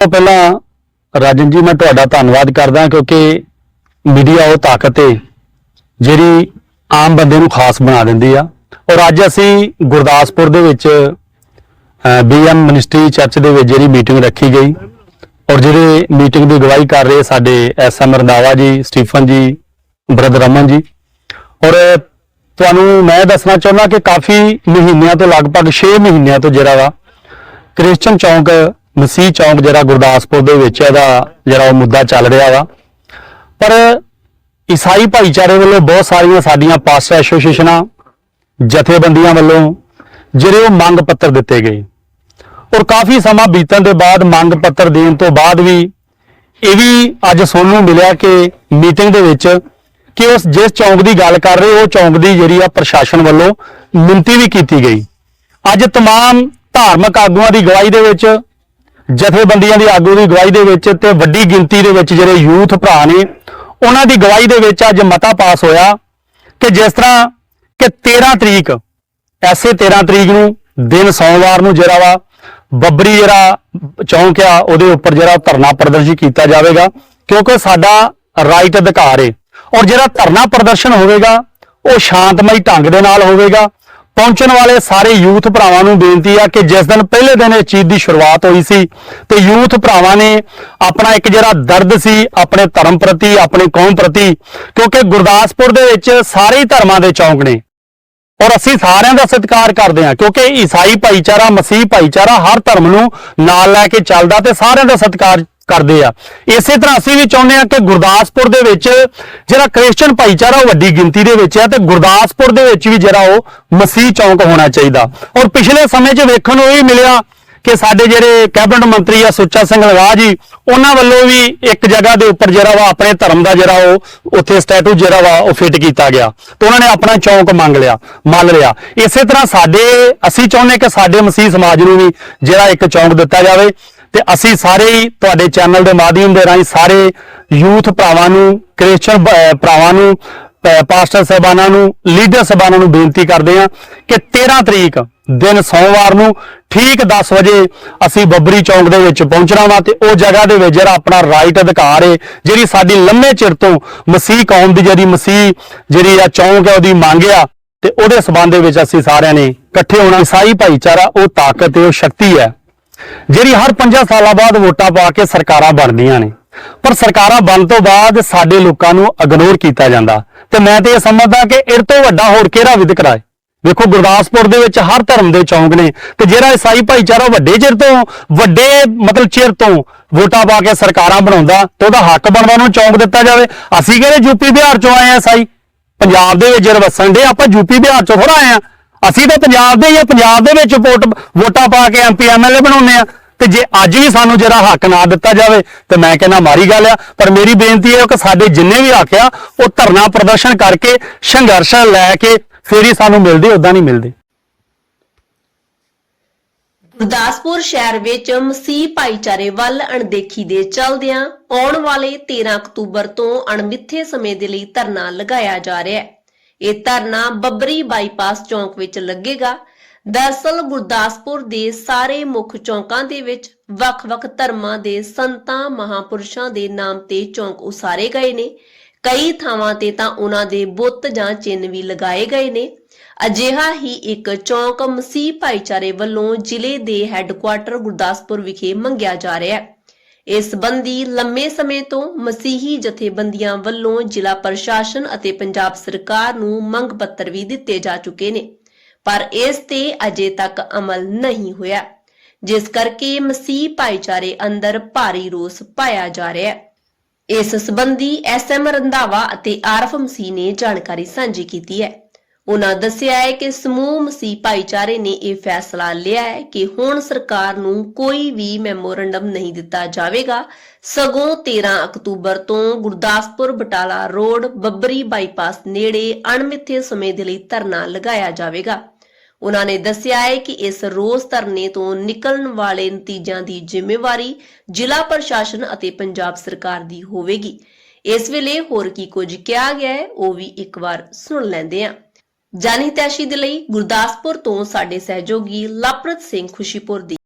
ਤੋਂ ਪਹਿਲਾਂ ਰਾਜਨ ਜੀ, ਮੈਂ ਤੁਹਾਡਾ ਧੰਨਵਾਦ ਕਰਦਾ ਕਿਉਂਕਿ ਮੀਡੀਆ ਉਹ ਤਾਕਤ ਹੈ ਜਿਹੜੀ ਆਮ ਬੰਦੇ ਨੂੰ ਖਾਸ ਬਣਾ ਦਿੰਦੀ ਆ। ਔਰ ਅੱਜ ਅਸੀਂ ਗੁਰਦਾਸਪੁਰ ਦੇ ਵਿੱਚ ਬੀਐਮ ਮਿਨਿਸਟਰੀ ਚਰਚ ਦੇ ਵਿੱਚ ਜਿਹੜੀ ਮੀਟਿੰਗ ਰੱਖੀ ਗਈ ਔਰ ਜਿਹੜੇ ਮੀਟਿੰਗ ਦੀ ਅਗਵਾਈ ਕਰ ਰਹੇ ਸਾਡੇ ਐਸਐਮ ਰੰਦਾਵਾ ਜੀ ਸਟੀਫਨ ਜੀ ਬ੍ਰਦਰ ਰਮਨ ਜੀ। ਔਰ ਤੁਹਾਨੂੰ ਮੈਂ ਦੱਸਣਾ ਚਾਹੁੰਦਾ ਕਿ ਕਾਫੀ ਮਹੀਨਿਆਂ ਤੋਂ, ਲਗਭਗ 6 ਮਹੀਨਿਆਂ ਤੋਂ ਜਿਹੜਾ ਵਾ ਕ੍ਰਿਸਚਨ ਚੌਂਕ ਮਸੀਹ ਚੌਂਕ ਜਿਹੜਾ ਗੁਰਦਾਸਪੁਰ ਦੇ ਵਿੱਚ ਇਹਦਾ ਜਿਹੜਾ ਉਹ ਮੁੱਦਾ ਚੱਲ ਰਿਹਾ ਵਾ ਪਰ ਈਸਾਈ ਭਾਈਚਾਰੇ ਵੱਲੋਂ ਬਹੁਤ ਸਾਰੀਆਂ ਸਾਡੀਆਂ ਪਾਸਟਰ ਐਸੋਸੀਏਸ਼ਨਾਂ ਜਥੇਬੰਦੀਆਂ ਵੱਲੋਂ ਜਿਹੜੇ ਉਹ ਮੰਗ ਪੱਤਰ ਦਿੱਤੇ ਗਏ ਔਰ ਕਾਫੀ ਸਮਾਂ ਬੀਤਣ ਦੇ ਬਾਅਦ ਮੰਗ ਪੱਤਰ ਦੇਣ ਤੋਂ ਬਾਅਦ ਵੀ ਇਹ ਵੀ ਅੱਜ ਸੁਣਨ ਨੂੰ ਮਿਲਿਆ ਕਿ ਮੀਟਿੰਗ ਦੇ ਵਿੱਚ ਕਿ ਉਸ ਜਿਸ ਚੌਂਕ ਦੀ ਗੱਲ ਕਰ ਰਹੇ ਉਹ ਚੌਂਕ ਦੀ ਜਿਹੜੀ ਆ ਪ੍ਰਸ਼ਾਸਨ ਵੱਲੋਂ ਮਿੰਤੀ ਵੀ ਕੀਤੀ ਗਈ ਅੱਜ तमाम ਧਾਰਮਿਕ ਆਗੂਆਂ ਦੀ ਗਵਾਹੀ ਦੇ ਵਿੱਚ ਜਥੇਬੰਦੀਆਂ ਦੀ ਆਗੂ ਦੀ ਗਵਾਹੀ ਦੇ ਵਿੱਚ ਤੇ ਵੱਡੀ ਗਿਣਤੀ ਦੇ ਵਿੱਚ ਜਿਹੜੇ ਯੂਥ ਭਰਾ ਨੇ, ਉਹਨਾਂ ਦੀ ਗਵਾਹੀ ਦੇ ਵਿੱਚ ਅੱਜ ਮਤਾ ਪਾਸ ਹੋਇਆ ਕਿ ਜਿਸ ਤਰ੍ਹਾਂ ਕਿ 13 ਤਰੀਕ, ਐਸੇ 13 ਤਰੀਕ ਨੂੰ ਦਿਨ ਸੋਮਵਾਰ ਨੂੰ ਜਿਹੜਾ ਵਾ, ਬੱਬਰੀ ਜਿਹੜਾ ਚੌਂਕ ਆ, ਉਹਦੇ ਉੱਪਰ ਜਿਹੜਾ ਧਰਨਾ ਪ੍ਰਦਰਸ਼ਨ ਕੀਤਾ ਜਾਵੇਗਾ, ਕਿਉਂਕਿ ਸਾਡਾ ਰਾਈਟ ਅਧਿਕਾਰ ਹੈ ਔਰ ਜਿਹੜਾ ਧਰਨਾ ਪ੍ਰਦਰਸ਼ਨ ਹੋਵੇਗਾ, ਉਹ ਸ਼ਾਂਤਮਈ ਢੰਗ ਦੇ ਨਾਲ ਹੋਵੇਗਾ ਪਹੁੰਚਣ ਵਾਲੇ ਸਾਰੇ ਯੂਥ ਭਰਾਵਾਂ ਨੂੰ ਬੇਨਤੀ ਆ ਕਿ ਜਿਸ ਦਿਨ ਪਹਿਲੇ ਦਿਨ ਇਸ ਚੀਜ਼ ਦੀ ਸ਼ੁਰੂਆਤ ਹੋਈ ਸੀ, ਤੇ ਯੂਥ ਭਰਾਵਾਂ ਨੇ ਆਪਣਾ ਇੱਕ ਜਿਹੜਾ ਦਰਦ ਸੀ, ਆਪਣੇ ਧਰਮ ਪ੍ਰਤੀ, ਆਪਣੇ ਕੌਮ ਪ੍ਰਤੀ, ਕਿਉਂਕਿ ਗੁਰਦਾਸਪੁਰ ਦੇ ਵਿੱਚ ਸਾਰੇ ਹੀ ਧਰਮਾਂ ਦੇ ਚੌਂਕ ਨੇ। ਔਰ ਅਸੀਂ ਸਾਰਿਆਂ ਦਾ ਸਤਿਕਾਰ ਕਰਦੇ ਹਾਂ, ਕਿਉਂਕਿ ਈਸਾਈ ਭਾਈਚਾਰਾ, ਮਸੀਹ ਭਾਈਚਾਰਾ ਹਰ ਧਰਮ ਨੂੰ ਨਾਲ ਲੈ ਕੇ ਚੱਲਦਾ ਤੇ ਸਾਰਿਆਂ ਦਾ ਸਤਿਕਾਰ ਕਰਦੇ ਆ। ਇਸੇ ਤਰ੍ਹਾਂ ਅਸੀਂ ਵੀ ਚਾਹੁੰਦੇ ਹਾਂ ਕਿ ਗੁਰਦਾਸਪੁਰ ਦੇ ਵਿੱਚ ਜਿਹੜਾ ਕ੍ਰਿਸਚੀਅਨ ਭਾਈਚਾਰਾ ਉਹ ਵੱਡੀ ਗਿਣਤੀ ਦੇ ਵਿੱਚ ਹੈ ਤੇ ਗੁਰਦਾਸਪੁਰ ਦੇ ਵਿੱਚ ਵੀ ਜਿਹੜਾ ਉਹ ਮਸੀਹ ਚੌਂਕ ਹੋਣਾ ਚਾਹੀਦਾ। ਔਰ ਪਿਛਲੇ ਸਮੇਂ 'ਚ ਵੇਖਣ ਨੂੰ ਇਹ ਵੀ ਮਿਲਿਆ ਕਿ ਸਾਡੇ ਜਿਹੜੇ ਕੈਬਨਿਟ ਮੰਤਰੀ ਆ ਸੁੱਚਾ ਸਿੰਘ ਲਗਾ ਜੀ, ਉਹਨਾਂ ਵੱਲੋਂ ਵੀ ਇੱਕ ਜਗ੍ਹਾ ਦੇ ਉੱਪਰ ਜਿਹੜਾ ਵਾ ਆਪਣੇ ਧਰਮ ਦਾ ਜਿਹੜਾ ਉਹ ਉੱਥੇ ਸਟੈਟੂ ਜਿਹੜਾ ਵਾ ਉਹ ਫਿੱਟ ਕੀਤਾ ਗਿਆ ਤੇ ਉਹਨਾਂ ਨੇ ਆਪਣਾ ਚੌਂਕ ਮੰਗ ਲਿਆ, ਮੰਨ ਲਿਆ। ਇਸੇ ਤਰ੍ਹਾਂ ਸਾਡੇ, ਅਸੀਂ ਚਾਹੁੰਦੇ ਕਿ ਸਾਡੇ ਮਸੀਹ ਸਮਾਜ ਨੂੰ ਵੀ ਜਿਹੜਾ ਇੱਕ ਚੌਂਕ ਦਿੱਤਾ ਜਾਵੇ। ਤੇ ਅਸੀਂ ਸਾਰੇ ਹੀ ਤੁਹਾਡੇ ਚੈਨਲ ਦੇ ਮਾਧਿਅਮ ਦੇ ਰਾਹੀਂ ਸਾਰੇ ਯੂਥ ਭਰਾਵਾਂ ਨੂੰ, ਕ੍ਰਿਸਚਨ ਭਰਾਵਾਂ ਨੂੰ ਪ- ਪਾਸਟਰ ਸਾਹਿਬਾਨਾਂ ਨੂੰ, ਲੀਡਰ ਸਾਹਿਬਾਨਾਂ ਨੂੰ ਬੇਨਤੀ ਕਰਦੇ ਹਾਂ ਕਿ 13 ਤਰੀਕ ਦਿਨ ਸੋਮਵਾਰ ਨੂੰ ਠੀਕ 10 ਵਜੇ ਅਸੀਂ ਬੱਬਰੀ ਚੌਂਕ ਦੇ ਵਿੱਚ ਪਹੁੰਚਣਾ ਵਾ ਤੇ ਉਹ ਜਗ੍ਹਾ ਦੇ ਵਿੱਚ ਜਿਹੜਾ ਆਪਣਾ ਰਾਈਟ ਅਧਿਕਾਰ ਹੈ ਜਿਹੜੀ ਸਾਡੀ ਲੰਮੇ ਚਿਰ ਤੋਂ ਮਸੀਹ ਕੌਮ ਦੀ ਜਿਹੜੀ ਮਸੀਹ ਜਿਹੜੀ ਆ ਚੌਂਕ ਹੈ ਉਹਦੀ ਮੰਗ ਆ ਤੇ ਉਹਦੇ ਸਬੰਧ ਦੇ ਵਿੱਚ ਅਸੀਂ ਸਾਰਿਆਂ ਨੇ ਇਕੱਠੇ ਹੋਣਾ। ਈਸਾਈ ਭਾਈਚਾਰਾ ਉਹ ਤਾਕਤ ਹੈ ਉਹ ਸ਼ਕਤੀ ਹੈ। ਜਿਹੜੀ ਹਰ 5 ਸਾਲਾਂ ਬਾਅਦ ਵੋਟਾਂ ਪਾ ਕੇ ਸਰਕਾਰਾਂ ਬਣਦੀਆਂ ਨੇ। ਪਰ ਸਰਕਾਰਾਂ ਬਣ ਤੋਂ ਬਾਅਦ ਸਾਡੇ ਲੋਕਾਂ ਨੂੰ ਇਗਨੋਰ ਕੀਤਾ ਜਾਂਦਾ। ਤੇ ਮੈਂ ਤੇ ਇਹ ਸਮਝਦਾ ਕਿ ਇਹ ਤੋਂ ਵੱਡਾ ਹੋਰ ਕਿਹੜਾ ਵਿਦਕਰਾ ਹੈ ਵੇਖੋ ਗੁਰਦਾਸਪੁਰ ਦੇ ਵਿੱਚ ਹਰ ਧਰਮ ਦੇ ਚੌਂਕ ਨੇ ਤੇ ਜਿਹੜਾ ਈਸਾਈ ਭਾਈਚਾਰਾ ਵੱਡੇ ਚਿਰ ਤੋਂ, ਵੱਡੇ ਮਤਲਬ ਚਿਰ ਤੋਂ ਵੋਟਾਂ ਪਾ ਕੇ ਸਰਕਾਰਾਂ ਬਣਾਉਂਦਾ ਤੇ ਉਹਦਾ ਹੱਕ ਬਣਦਾ ਉਹਨੂੰ ਚੌਂਕ ਦਿੱਤਾ ਜਾਵੇ। ਅਸੀਂ ਕਿਹੜੇ ਯੂਪੀ ਬਿਹਾਰ ਚੋਂ ਆਏ ਆ ਈਸਾਈ ਪੰਜਾਬ ਦੇ ਵਿੱਚ ਜਿਹੜੇ ਵਸਣ ਦੇ ਆਪਾਂ ਯੂਪੀ ਬਿਹਾਰ ਚੋਂ ਥੋੜਾ ਆਏ ਆ। ਅਸੀਂ ਤਾਂ ਪੰਜਾਬ ਦੇ ਜਾਂ ਪੰਜਾਬ ਦੇ ਵਿੱਚ ਵੋਟ, ਵੋਟਾਂ ਪਾ ਕੇ ਐਮਪੀ ਐਮਐਲਏ ਬਣਾਉਂਦੇ ਆ। ਤੇ ਜੇ ਅੱਜ ਵੀ ਸਾਨੂੰ ਜਿਹੜਾ ਹੱਕ ਨਾ ਦਿੱਤਾ ਜਾਵੇ, ਤੇ ਮੈਂ ਕਹਿੰਦਾ ਮਾਰੀ ਗੱਲ ਆ, ਪਰ ਮੇਰੀ ਬੇਨਤੀ ਹੈ ਕਿ ਸਾਡੇ ਜਿੰਨੇ ਵੀ ਹੱਕ ਆ, ਉਹ ਧਰਨਾ ਪ੍ਰਦਰਸ਼ਨ ਕਰਕੇ ਸੰਘਰਸ਼ ਲੈ ਕੇ ਫੇਰ ਹੀ ਸਾਨੂੰ ਮਿਲਦੇ ਉਦਾਂ ਨਹੀਂ ਮਿਲਦੇ। ਗੁਰਦਾਸਪੁਰ ਸ਼ਹਿਰ ਵਿੱਚ ਮਸੀਹ ਭਾਈਚਾਰੇ ਵੱਲ ਅਣਦੇਖੀ ਦੇ ਚਲਦਿਆਂ ਆਉਣ ਵਾਲੇ 13 ਅਕਤੂਬਰ ਤੋਂ ਅਣਮਿੱਥੇ ਸਮੇਂ ਦੇ ਲਈ ਧਰਨਾ ਲਗਾਇਆ ਜਾ ਰਿਹਾ ਹੈ। ਇਹ ਧਰਨਾ ਬੱਬਰੀ ਬਾਈਪਾਸ ਚੌਂਕ ਵਿੱਚ ਲੱਗੇਗਾ। ਦਰਅਸਲ ਗੁਰਦਾਸਪੁਰ ਦੇ ਸਾਰੇ ਮੁੱਖ ਚੌਂਕਾਂ ਦੇ ਵਿੱਚ ਵੱਖ-ਵੱਖ ਧਰਮਾਂ ਦੇ ਸੰਤਾਂ, ਮਹਾਪੁਰਸ਼ਾਂ ਦੇ ਨਾਮ ਤੇ ਚੌਂਕ ਉਸਾਰੇ ਗਏ ਨੇ। ਕਈ ਥਾਵਾਂ ਤੇ ਤਾਂ ਉਹਨਾਂ ਦੇ ਬੁੱਤ ਜਾਂ ਚਿੰਨ੍ਹ ਵੀ ਲਗਾਏ ਗਏ ਨੇ। ਅਜਿਹਾ ਹੀ ਇੱਕ ਚੌਂਕ ਮਸੀਹ ਭਾਈਚਾਰੇ ਵੱਲੋਂ ਜ਼ਿਲ੍ਹੇ ਦੇ ਹੈੱਡਕੁਆਟਰ ਗੁਰਦਾਸਪੁਰ ਵਿਖੇ ਮੰਗਿਆ ਜਾ ਰਿਹਾ ਹੈ। ਇਸ ਸੰਬੰਧੀ ਲੰਮੇ ਸਮੇਂ ਤੋਂ ਮਸੀਹੀ ਜਥੇਬੰਦੀਆਂ ਵੱਲੋਂ ਜ਼ਿਲ੍ਹਾ ਪ੍ਰਸ਼ਾਸਨ ਅਤੇ ਪੰਜਾਬ ਸਰਕਾਰ ਨੂੰ ਮੰਗ ਪੱਤਰ ਵੀ ਦਿੱਤੇ ਜਾ ਚੁੱਕੇ ਨੇ, ਪਰ ਇਸ ਤੇ ਅਜੇ ਤੱਕ ਅਮਲ ਨਹੀਂ ਹੋਇਆ, ਜਿਸ ਕਰਕੇ ਮਸੀਹ ਭਾਈਚਾਰੇ ਅੰਦਰ ਭਾਰੀ ਰੋਸ ਪਾਇਆ ਜਾ ਰਿਹਾ ਹੈ। ਇਸ ਸੰਬੰਧੀ ਐਸਐਮ ਰੰਧਾਵਾ ਅਤੇ ਆਰਫ ਮਸੀਹ ਨੇ ਜਾਣਕਾਰੀ ਸਾਂਝੀ ਕੀਤੀ ਹੈ। ਉਹਨਾਂ ਦੱਸਿਆ ਹੈ ਕਿ ਸਮੂਹ ਮਸੀਹ ਭਾਈਚਾਰੇ ਨੇ ਇਹ ਫੈਸਲਾ ਲਿਆ ਹੈ ਕਿ ਹੁਣ ਸਰਕਾਰ ਨੂੰ ਕੋਈ ਵੀ ਮੈਮੋਰੰਡਮ ਨਹੀਂ ਦਿੱਤਾ ਜਾਵੇਗਾ। ਸਗੋਂ 13 ਅਕਤੂਬਰ ਤੋਂ ਗੁਰਦਾਸਪੁਰ ਬਟਾਲਾ ਰੋਡ ਬੱਬਰੀ ਬਾਈਪਾਸ ਨੇੜੇ ਅਣਮਿੱਥੇ ਸਮੇਂ ਦੇ ਲਈ ਧਰਨਾ ਲਗਾਇਆ ਜਾਵੇਗਾ। ਉਹਨਾਂ ਨੇ ਦੱਸਿਆ ਹੈ ਕਿ ਇਸ ਰੋਸ ਧਰਨੇ ਤੋਂ ਨਿਕਲਣ ਵਾਲੇ ਨਤੀਜਿਆਂ ਦੀ ਜ਼ਿੰਮੇਵਾਰੀ ਜ਼ਿਲ੍ਹਾ ਪ੍ਰਸ਼ਾਸਨ ਅਤੇ ਪੰਜਾਬ ਸਰਕਾਰ ਦੀ ਹੋਵੇਗੀ। ਇਸ ਵੇਲੇ ਹੋਰ ਕੀ ਕੁਝ ਕਿਹਾ ਗਿਆ ਹੈ, ਉਹ ਵੀ ਇੱਕ ਵਾਰ ਸੁਣ ਲੈਂਦੇ ਹਾਂ। ਜਾਨੀ ਤੈਸ਼ੀ ਦੇ ਲਈ ਗੁਰਦਾਸਪੁਰ ਤੋਂ ਸਾਡੇ ਸਹਿਯੋਗੀ ਲਵਪ੍ਰੀਤ ਸਿੰਘ ਖੁਸ਼ੀਪੁਰ ਦੀ